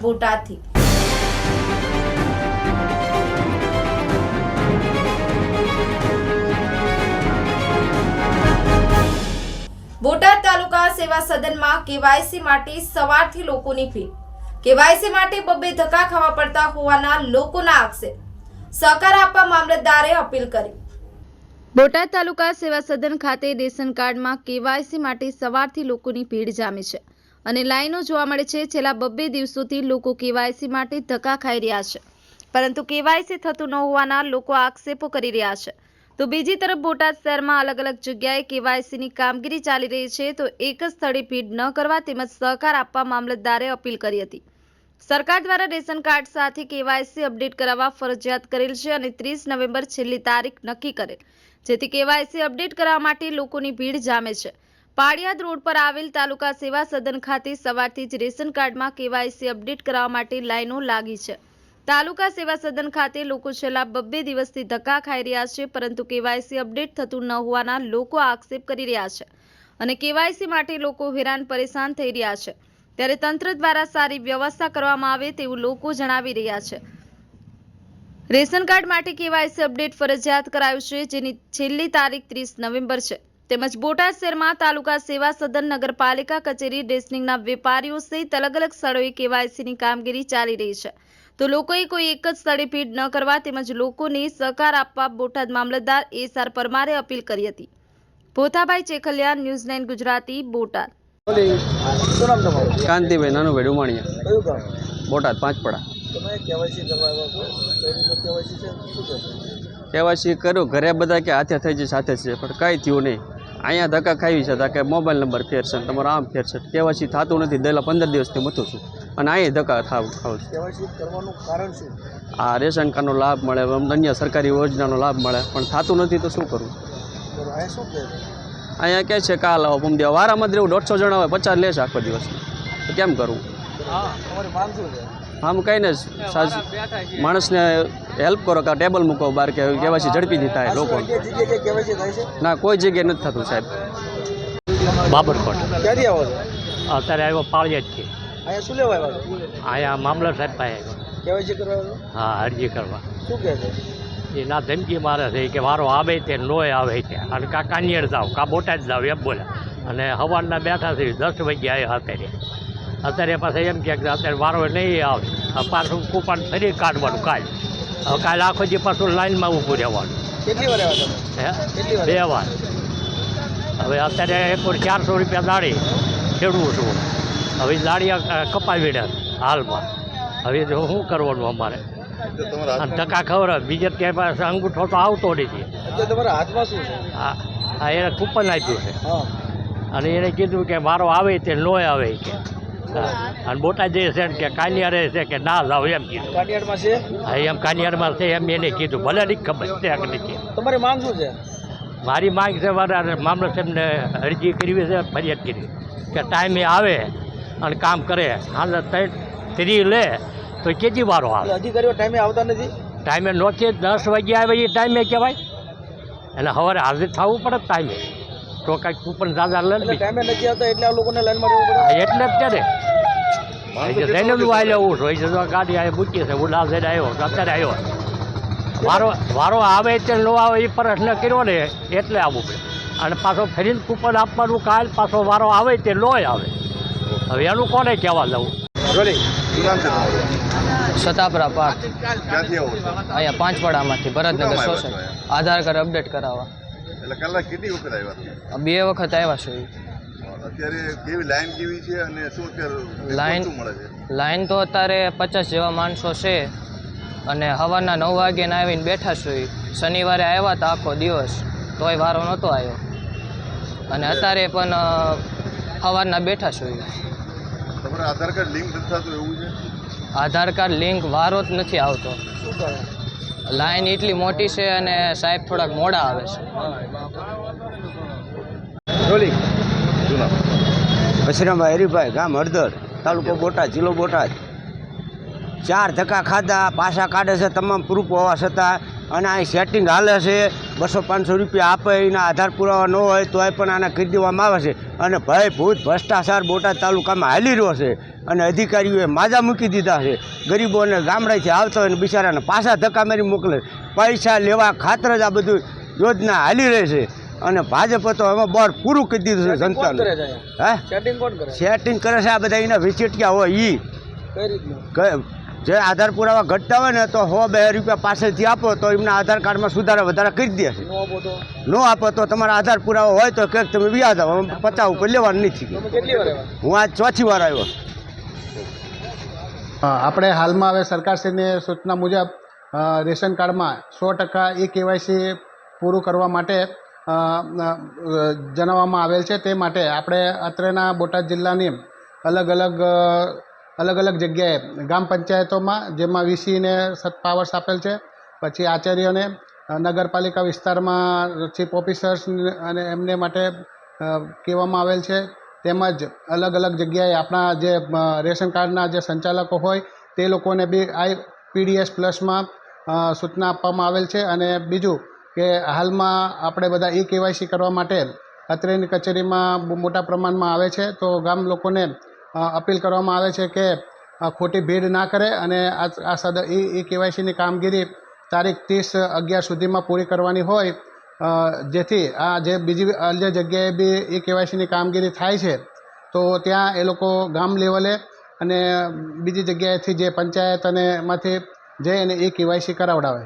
બોટાદથી. બોટાદ તાલુકા સેવા સદનમાં કેવાયસી માટે સવારથી લોકોની ભીડ. કેવાયસી માટે બબ્બે ધક્કા ખાવા પડતા હોવાના લોકોના આક્ષેપ. સહકાર આપવા મામલતદારે અપીલ કરી. બોટાદ તાલુકા સેવા સદન ખાતે રેશન કાર્ડમાં કેવાયસી માટે સવારથી લોકોની ભીડ જામી છે અને લાઈનો જોવા મળે છે. છેલ્લા બબ્બે દિવસોથી લોકો કેવાયસી માટે ધક્કા ખાઈ રહ્યા છે. પરંતુ કેવાયસી થતું ન હોવાના લોકો આક્ષેપો કરી રહ્યા છે. તો બીજી તરફ બોટાદ શહેરમાં અલગ અલગ જગ્યાએ કેવાયસીની કામગીરી ચાલી રહી છે. તો એક જ સ્થળે ભીડ ન કરવા તેમજ સહકાર આપવા મામલતદારે અપીલ કરી હતી. સરકાર દ્વારા રેશન કાર્ડ સાથે કેવાયસી અપડેટ કરાવવા ફરજિયાત કરેલ છે અને ત્રીસ નવેમ્બર છેલ્લી તારીખ નક્કી કરેલ. જેથી કેવાયસી અપડેટ કરાવવા માટે લોકોની ભીડ જામે છે. પાળિયાદ રોડ પર આવેલ તાલુકા સેવા સદન ખાતે સવારથી જ રેશન કાર્ડમાં કેવાયસી અપડેટ કરાવવા માટે લાઈનો લાગી છે. તાલુકા સેવા સદન ખાતે લોકો છેલ્લા બબ્બે દિવસથી ધક્કા ખાઈ રહ્યા છે, પરંતુ કેવાયસી અપડેટ થતું ન હોવાના લોકો આક્ષેપ કરી રહ્યા છે અને કેવાયસી માટે લોકો હેરાન પરેશાન થઈ રહ્યા છે. ત્યારે તંત્ર દ્વારા સારી વ્યવસ્થા કરવામાં આવે તેવું લોકો જણાવી રહ્યા છે. રેશન કાર્ડ માટે કેવાયસી અપડેટ ફરજિયાત કરાયું છે જેની છેલ્લી તારીખ ત્રીસ નવેમ્બર છે. તેમજ બોટાદ શહેરમાં તાલુકા સેવા સદન નગરપાલિકા કચેરી રેશનિંગના વેપારીઓ સહિત અલગ અલગ સ્થળોએ કેવાયસીની કામગીરી ચાલી રહી છે. તો લોકોએ કોઈ એક જ સ્થળે ભીડ ન કરવા તેમજ લોકોને સહકાર આપવા બોટાદ મામલતદાર એસ આર પરમારે અપીલ કરી હતી. Bhothabhai Chekhaliya news nine Gujarati Botad. Kantibhai Nanubhai Dumaniya. Botad Panchpada. તમે કેવાયસી કરવા આવ્યા છો કઈ કેવાયસી છે શું કહેશો કેવાયસી કર્યું ઘરે બધા કે હાથે થઈ જાય સાથે છે પણ કાંઈ થયું નહીં. અહીંયા ધક્કા ખાવી છે કે મોબાઈલ નંબર ફેરશે તમારો આમ ફેરશે કેવાયસી થતું નથી દેલા પંદર દિવસથી મથું છું. અને અહીંયા ધક્કા થાવ ખાવ છું. કરવાનું કારણ શું? આ રેશન કાર્ડનો લાભ મળે અન્ય સરકારી યોજનાનો લાભ મળે પણ થતું નથી તો શું કરવું અહીંયા કહે છે કાલ આવો પમ વારામાં જ રહેવું દોઢસો જણા હોય પચાસ લેશે આખો દિવસ. કેમ કરવું તમારી માંગ શું છે? આમ કહીને સાચ માણસને હેલ્પ કરો કે ટેબલ મૂકો બહાર કે કેવાયસી ઝડપીથી થાય લોકો. ના કોઈ જગ્યાએ નથી થતું સાહેબ. બાબરકોટ. ક્યાંથી આવો છો? અત્યારે આવ્યો પાળિયા જ છે. અહીંયા શું લેવા આવ્યો અહીંયા મામલત સાહેબ પાસે કેવાયસી કરવા હા અરજી કરવા. શું કહે છે? એ ના ધમકી મારે છે કે વારો આવે તે નોય આવે છે અને કા કાનિયર જાવ કા બોટાદ જાવ એમ બોલે. અને હવાના બેઠા છે દસ વાગ્યા આવ્યા અત્યારે અત્યારે પાછા એમ કહે કે અત્યારે વારો નહીં આવે. પાછું કૂપન ફરી કાઢવાનું કાલ. હવે કાલે આખો જે પાછું લાઈનમાં ઊભું રહેવાનું. કેટલી વાર હે? બે વાર. હવે અત્યારે એક ચારસો રૂપિયા દાળી ખેડવું છું. હવે દાળી કપાવી દે હાલમાં. હવે જો શું કરવાનું અમારે? અને ટકા ખબર બીજે ક્યાંય પાસે અંગૂઠો તો આવતો નથી. હા તમારા હાથમાં શું છે? આ આ એને કૂપન આપ્યું છે. અને એને કીધું કે મારો આવે તે નો આવે કે. હા. અને બોટાદ જે છે ને કે કાનિયારે છે કે ના લાવ એમ કીધું. કાટિયાડમાં છે? હા એમ કાનિયારમાં છે એમ એને કીધું. ભલે નહીં ખબર છે કે નથી તમારે માંગ શું છે? મારી માંગ છે મારા મામલો સાહેબને અરજી કરવી છે ફરિયાદ કરી કે ટાઈમે આવે અને કામ કરે. હાલ ત્રી લે તો કેજી વારો આવે અધિકારીઓ ટાઈમે આવતા નથી? ટાઈમે નોખી દસ વાગ્યે આવે એ ટાઈમે કહેવાય. એટલે સવારે હાજર થવું પડે ટાઈમે. તો કાંઈક કૂપન ઝાઝા લે એટલે ને ટાઈમે નથી આવતા એટલે આ લોકોને લાઈનમાં રહેવું પડે? એટલે જ ત્યારે જઈને જ વાય લેવું છે. તો ગાડી આ મૂકી છે જઈને આવ્યો અત્યારે આવ્યો. વારો વારો આવે તે ન આવે એ પ્રશ્ન કર્યો ને એટલે આવવું પડે અને પાછો ફરીને કૂપન આપવાનું કાલ પાછો વારો આવે તે લોય આવે. હવે એનું કોને કહેવા જવું? સતાપરા પાર્ક. અહીંયા પાંચવાડામાંથી Bharatnagar society Aadhaar card update કરાવવા. એટલે કલાક કેટલી વખત આવ્યા બે વખત આવ્યા છો. અત્યારે કેવી લાઈન કેવી છે અને શું અત્યારે લાઈન- મળે છે? લાઈન તો અત્યારે પચાસ જેવા માણસો છે અને સવારના નવ વાગ્યાને આવીને બેઠા છું. શનિવારે આવ્યા હતા આખો દિવસ તોય વારો નહોતો આવ્યો. અને અત્યારે પણ સવારના બેઠા છું. તમારે આધાર કાર્ડ લિંક નથી થતું એવું છે? આધાર કાર્ડ લિંક વારો જ નથી આવતો. શું કરે લાઈન એટલી મોટી છે અને સાહેબ થોડાક મોડા આવે છે. બોલી હરીભાઈ હરિભાઈ ગામ હળદર તાલુકો બોટાદ જિલ્લો બોટાદ. ચાર ધક્કા ખાધા પાછા કાઢે છે તમામ પ્રૂફ હોવા છતાં અને અહીં સેટિંગ હાલે છે. બસો પાંચસો રૂપિયા આપે એના આધાર પુરાવા ન હોય તોય પણ આને કરી દેવામાં આવે છે. અને ભય ભૂત ભ્રષ્ટાચાર બોટાદ તાલુકામાં હાલી રહ્યો છે. અને અધિકારીઓએ માજા મૂકી દીધા છે. ગરીબોને ગામડાથી આવતા હોય ને બિચારાને પાછા ધક્કા મારી મોકલે. પૈસા લેવા ખાતર જ આ બધું યોજના હાલી રહી છે. અને ભાજપ તો હવે બોર્ડ પૂરું કરી દીધું છે જનતાને. હે? સેટિંગ કરે? છે આ બધા એના વિચેટિયા હોય એ કઈ રીતનું? ક- જે આધાર પુરાવા ઘટતા હોય ને તો સો બે રૂપિયા પાસેથી આપો તો એમના આધાર કાર્ડમાં સુધારા વધારા કરી દે છે. નો આપો તો? ન આપો તો તમારા આધાર પુરાવા હોય તો કંઈક તમે વ્યાજ આવો પચાસ ઉપર લેવાનું નથી. વાર હું આજ ચોથી વાર આવ્યો. આપણે હાલમાં હવે સરકારશ્રીની સૂચના મુજબ રેશન કાર્ડમાં સો ટકા એ કેવાયસી પૂરું કરવા માટે જણાવવામાં આવેલ છે. તે માટે આપણે અત્રેના બોટાદ જિલ્લાની અલગ અલગ અલગ અલગ જગ્યાએ, ગ્રામ પંચાયતોમાં જેમાં વીસીને સત પાવર્સ આપેલ છે, પછી આચાર્યોને નગરપાલિકા વિસ્તારમાં ચીફ ઓફિસર્સ અને એમને માટે કહેવામાં આવેલ છે. તેમજ અલગ અલગ જગ્યાએ આપણા જે રેશન કાર્ડના જે સંચાલકો હોય, તે લોકોને બી આઈ, પીડીએસ પ્લસમાં સૂચના આપવામાં આવેલ છે. અને બીજું કે હાલમાં આપણે બધા ઈ કેવાયસી કરવા માટે અત્રેની કચેરીમાં મોટા પ્રમાણમાં આવે છે. તો ગામ લોકોને અપીલ કરવામાં આવે છે કે ખોટી ભીડ ના કરે અને આ સદ, એ કેવાયસીની કામગીરી તારીખ ત્રીસ અગિયાર સુધીમાં પૂરી કરવાની હોય જેથી આ જે બીજી અન્ય જગ્યાએ બી એ કેવાયસીની કામગીરી થાય છે, તો ત્યાં એ લોકો ગામ લેવલે અને બીજી જગ્યાએથી જે પંચાયત અને એમાંથી જઈ અને એ કેવાયસી કરાવડાવે.